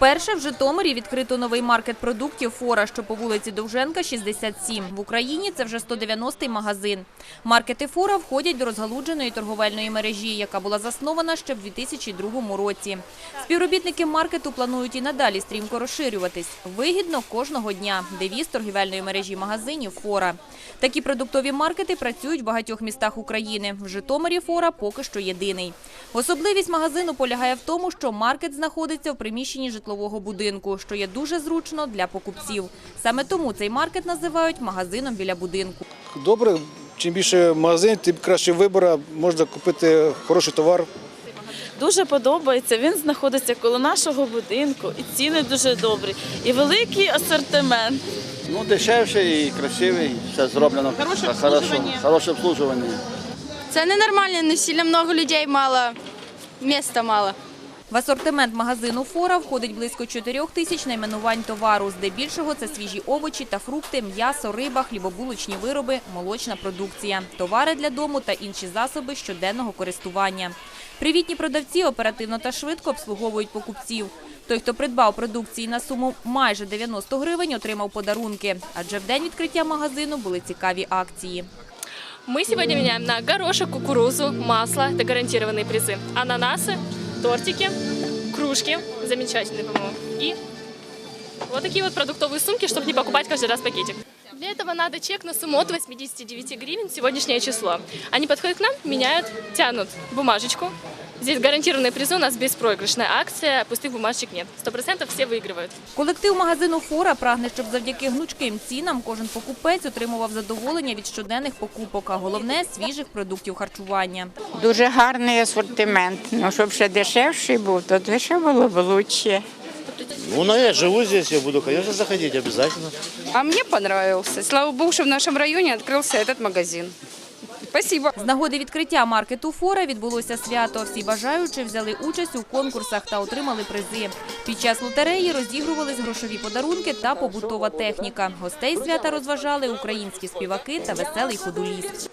Вперше в Житомирі відкрито новий маркет продуктів «Фора», що по вулиці Довженка, 67. В Україні це вже 190-й магазин. Маркети «Фора» входять до розгалудженої торговельної мережі, яка була заснована ще в 2002 році. Співробітники маркету планують і надалі стрімко розширюватись. Вигідно кожного дня. Девіз торгівельної мережі магазинів «Фора». Такі продуктові маркети працюють в багатьох містах України. В Житомирі «Фора» поки що єдиний. Особливість магазину полягає в тому, що маркет знаходиться в приміщенні житлового будинку, що є дуже зручно для покупців. Саме тому цей маркет називають магазином біля будинку. Добре, чим більше магазин, тим краще вибору, можна купити хороший товар. Дуже подобається. Він знаходиться коло нашого будинку, і ціни дуже добрі, і великий асортимент. Ну, дешевше і красивий, все зроблено. Хороше Хорошо. Хороше обслуживання. Це ненормально, не сильно много людей мало, места мало. В асортимент магазину «Фора» входить близько 4 тисяч найменувань товару. Здебільшого це свіжі овочі та фрукти, м'ясо, риба, хлібобулочні вироби, молочна продукція, товари для дому та інші засоби щоденного користування. Привітні продавці оперативно та швидко обслуговують покупців. Той, хто придбав продукції на суму майже 90 гривень, отримав подарунки. Адже в день відкриття магазину були цікаві акції. Мы сегодня меняем на горошек, кукурузу, масло, это гарантированные призы, ананасы, тортики, кружки, замечательные, по-моему, и вот такие вот продуктовые сумки, чтобы не покупать каждый раз пакетик. Для этого надо чек на сумму от 89 гривен сегодняшнее число. Они подходят к нам, меняют, тянут бумажечку. Здесь гарантированные призы, у нас беспроигрышная акция, пустых бумажечек нет. Сто процентов все выигрывают. Колектив магазину «Фора» прагне, щоб завдяки гнучким цінам кожен покупець отримував задоволення від щоденних покупок, а головне – свіжих продуктів харчування. Дуже гарний асортимент. Ну, щоб ще дешевший був, то дешево було б лучше. Ну, ну, я живу здесь, я буду, конечно, заходить обязательно. А мне понравился. Слава богу, что в нашем районе открылся этот магазин. Спасибо. З нагоди відкриття маркету «Фора» відбулося свято. Всі бажаючі взяли участь у конкурсах та отримали призи. Під час лотереї розігрувались грошові подарунки та побутова техніка. Гостей свята розважали українські співаки та веселий ходуліст.